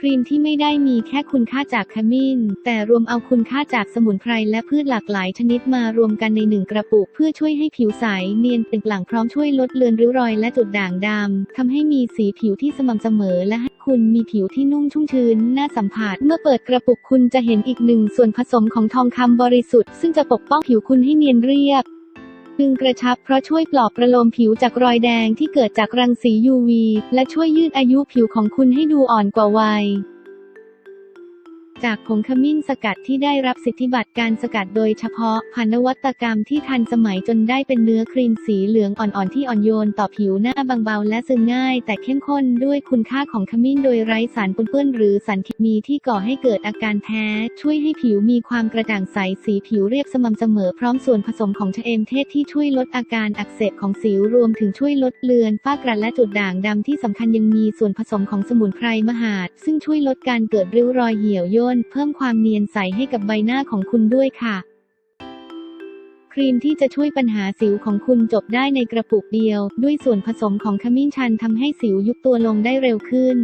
ครีมที่ไม่ได้มีแค่คุณค่าจากขมิ้น แต่รวมเอาคุณค่าจากสมุนไพรและพืชหลากหลายชนิดมารวมกันในหนึ่งกระปุก เพื่อช่วยให้ผิวใสเนียนเป็นหลังพร้อมช่วยลดเลือนริ้วรอยและจุดด่างดำทำให้มีสีผิวที่สม่ำเสมอและให้คุณมีผิวที่นุ่มชุ่มชื้นน่าสัมผัส เมื่อเปิดกระปุกคุณจะเห็นอีกหนึ่งส่วนผสมของทองคำบริสุทธิ์ซึ่งจะปกป้องผิวคุณให้เนียนเรียบ ดึงกระชับเพราะช่วยปลอบประโลมผิวจากรอยแดงที่เกิดจากรังสี UV และช่วยยืดอายุผิวของคุณให้ดูอ่อนกว่าวัย จากผงขมิ้นสกัดที่ได้รับสิทธิบัตรการสกัดโดยเฉพาะผ่านนวัตกรรมที่ทันสมัยจนได้เป็นเนื้อครีมสีเหลืองอ่อนๆที่อ่อนโยนต่อผิวหน้าบางเบาและซึมง่าย แต่เข้มข้นด้วยคุณค่าของขมิ้นโดยไร้สารปนเปื้อนหรือสารเคมีที่ก่อให้เกิดอาการแพ้ ช่วยให้ผิวมีความกระจ่างใสสีผิวเรียบสม่ำเสมอพร้อมส่วนผสมของชะเอมเทศที่ช่วยลดอาการอักเสบของสิวรวมถึงช่วยลดเลือนฝ้ากระและจุดด่างดำที่สำคัญยังมีส่วนผสมของสมุนไพรมหาดซึ่งช่วยลดการเกิดริ้วรอยเหี่ยวย่นเพิ่มความเนียนใสให้กับใบหน้าของคุณด้วยค่ะ ครีมที่จะช่วยปัญหาสิวของคุณจบได้ในกระปุกเดียว ด้วยส่วนผสมของขมิ้นชันทำให้สิวยุบตัวลงได้เร็วขึ้น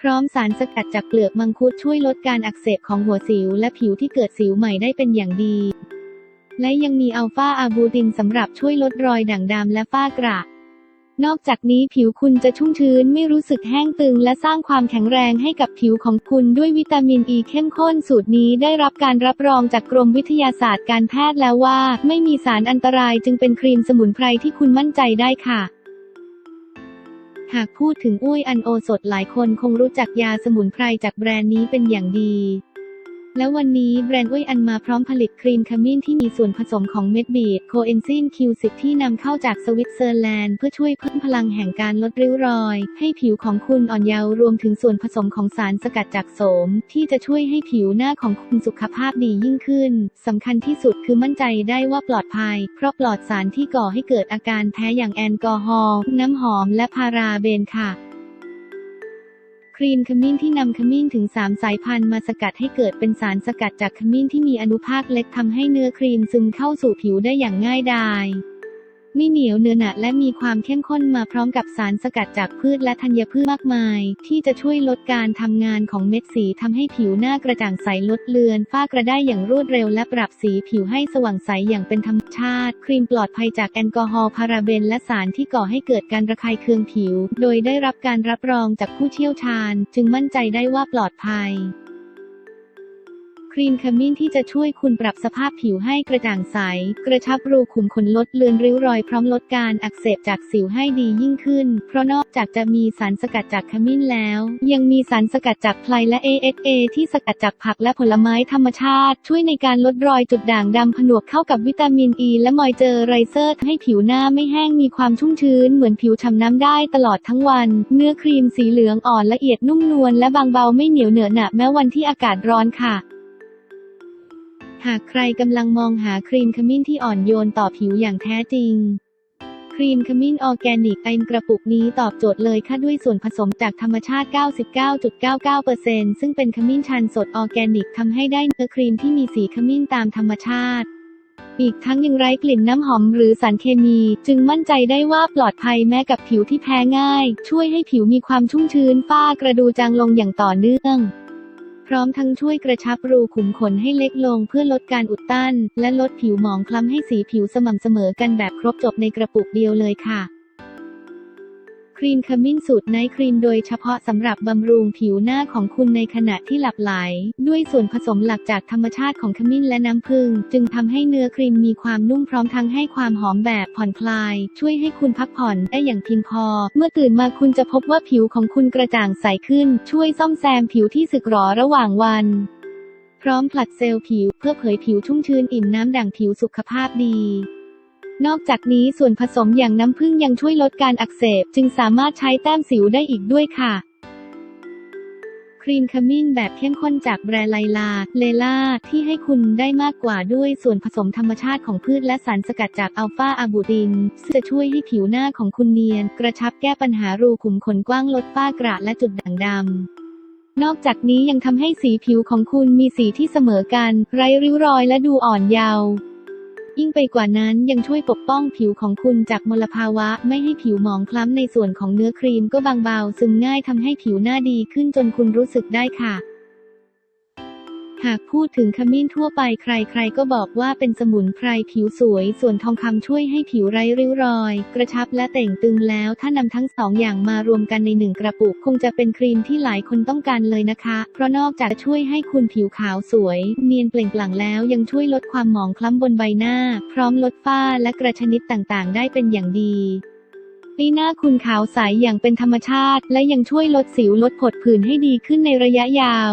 พร้อมสารสกัดจากเปลือกมังคุดช่วยลดการอักเสบของหัวสิว และผิวที่เกิดสิวใหม่ได้เป็นอย่างดี และยังมีอัลฟาอาบูตินสำหรับช่วยลดรอยด่างดำและฝ้ากระ นอกจากนี้ผิวคุณจะชุ่มชื้นไม่รู้สึกแห้งตึง และสร้างความแข็งแรงให้กับผิวของคุณด้วยวิตามินอีเข้มข้นสูตรนี้ได้รับการรับรองจากกรมวิทยาศาสตร์การแพทย์แล้วว่า ไม่มีสารอันตรายจึงเป็นครีมสมุนไพรที่คุณมั่นใจได้ค่ะหากพูดถึงอุ้ยอันโอสถหลายคนคงรู้จักยาสมุนไพรจากแบรนด์นี้เป็นอย่างดี และวันนี้แบรนด์อุ้ยอันมาพร้อมผลิตครีมขมิ้นที่มีส่วนผสมของเม็ดบีดโคเอนซิม Q10 ที่นำเข้าจากสวิตเซอร์แลนด์ เพื่อช่วยเพิ่มพลังแห่งการลดริ้วรอย ให้ผิวของคุณอ่อนเยาว์รวมถึงส่วนผสมของสารสกัดจากโสม ที่จะช่วยให้ผิวหน้าของคุณสุขภาพดียิ่งขึ้นสำคัญที่สุดคือมั่นใจได้ว่าปลอดภัย เพราะปลอดสารที่ก่อให้เกิดอาการแพ้อย่างแอลกอฮอล์น้ำหอมและพาราเบนค่ะ รีมขมิ้นที่นำขมิ้นถึง 3 สายพันธุ์มาสกัดให้เกิดเป็นสารสกัดจากขมิ้นที่มีอนุภาคเล็กทำให้เนื้อครีมซึมเข้าสู่ผิวได้อย่างง่ายดาย ไม่เหนียวเนื้อหนะและมีความเข้มข้นมาพร้อมกับสารสกัดจากพืชและธัญพืชมากมาย ที่จะช่วยลดการทำงานของเม็ดสีทำให้ผิวหน้ากระจ่างใสลดเลือน ฝ้ากระได้อย่างรวดเร็วและปรับสีผิวให้สว่างใสอย่างเป็นธรรมชาติ ครีมปลอดภัยจากแอลกอฮอล์พาราเบนและสารที่ก่อให้เกิดการระคายเคืองผิว โดยได้รับการรับรองจากผู้เชี่ยวชาญ จึงมั่นใจได้ว่าปลอดภัย ครีมขมิ้นที่จะช่วยคุณปรับสภาพผิวให้กระจ่างใส กระชับรูขุมขนลดเลือนริ้วรอยพร้อมลดการอักเสบจากสิวให้ดียิ่งขึ้น เพราะนอกจากจะมีสารสกัดจากขมิ้นแล้ว ยังมีสารสกัดจากไพลและ AHA ที่สกัดจากผักและผลไม้ธรรมชาติ ช่วยในการลดรอยจุดด่างดำผนวกเข้ากับวิตามินอ e ีและมอยเจอไรเซอร์ให้ผิวหน้าไม่แห้งมีความชุ่มชื้นเหมือนผิวฉ่ำน้ำได้ตลอดทั้งวัน เนื้อครีมสีเหลืองอ่อนละเอียดนุ่มนวลและบางเบาไม่เหนียวเหนอะหนะแม้วันที่อากาศร้อนค่ะ หากใครกำลังมองหาครีมขมิ้นที่อ่อนโยนต่อผิวอย่างแท้จริง ครีมขมิ้นออร์แกนิกไอกระปุกนี้ตอบโจทย์เลยค่ะด้วยส่วนผสมจากธรรมชาติ 99.99%ซึ่งเป็นขมิ้นชันสดออร์แกนิกทำให้ได้เนื้อครีมที่มีสีขมิ้นตามธรรมชาติ อีกทั้งยังไร้กลิ่นน้ำหอมหรือสารเคมี จึงมั่นใจได้ว่าปลอดภัยแม้กับผิวที่แพ้ง่าย ช่วยให้ผิวมีความชุ่มชื้นฝ้ากระดูจางลงอย่างต่อเนื่อง ร้อมทั้งช่วยกระชับรูขุมขนให้เล็กลงเพื่อลดการอุดตัน และลดผิวหมองคล้ำให้สีผิวสม่ำเสมอกันแบบครบจบในกระปุกเดียวเลยค่ะ ครีมขมิ้นสูตรไนท์ครีมโดยเฉพาะสำหรับบำรุงผิวหน้าของคุณในขณะที่หลับไหล ด้วยส่วนผสมหลักจากธรรมชาติของขมิ้นและน้ำผึ้งจึงทำให้เนื้อครีมมีความนุ่มพร้อมทั้งให้ความหอมแบบผ่อนคลาย ช่วยให้คุณพักผ่อนได้อย่างเพียงพอ เมื่อตื่นมาคุณจะพบว่าผิวของคุณกระจ่างใสขึ้น ช่วยซ่อมแซมผิวที่สึกหรอระหว่างวันพร้อมผลัดเซลล์ผิวเพื่อเผยผิวชุ่มชื้นอิ่มน้ำด่างผิวสุขภาพดี นอกจากนี้ส่วนผสมอย่างน้ำผึ้งยังช่วยลดการอักเสบ จึงสามารถใช้แต้มสิวได้อีกด้วยค่ะ ครีมขมิ้นแบบเข้มข้นจากแบรนด์ไลลา เลล่า ที่ให้คุณได้มากกว่าด้วยส่วนผสมธรรมชาติของพืชและสารสกัดจากอัลฟาอาบูตินซึ่งจะช่วยให้ผิวหน้าของคุณเนียน กระชับแก้ปัญหารูขุมขนกว้างลดฝ้ากระและจุดด่างดำนอกจากนี้ยังทำให้สีผิวของคุณมีสีที่เสมอกัน ไร้ริ้วรอยและดูอ่อนเยาว์ ยิ่งไปกว่านั้นยังช่วยปกป้องผิวของคุณจากมลภาวะ ไม่ให้ผิวหมองคล้ำในส่วนของเนื้อครีมก็บางเบาซึมง่ายทำให้ผิวหน้าดีขึ้นจนคุณรู้สึกได้ค่ะ หากพูดถึงขมิ้นทั่วไปใครๆ ก็บอกว่าเป็นสมุนไพรผิวสวย ส่วนทองคำช่วยให้ผิวไร้ริ้วรอย กระชับและเต่งตึงแล้ว ถ้านำทั้งสองอย่างมารวมกันในหนึ่งกระปุก คงจะเป็นครีมที่หลายคนต้องการเลยนะคะ เพราะนอกจากจะช่วยให้คุณผิวขาวสวย เนียนเปล่งปลั่งแล้วยังช่วยลดความหมองคล้ำบนใบหน้า พร้อมลดฝ้าและกระชนิดต่างๆ ได้เป็นอย่างดีปีหน้าคุณขาวใสอย่างเป็นธรรมชาติ และยังช่วยลดสิวลดผดผื่นให้ดีขึ้นในระยะยาว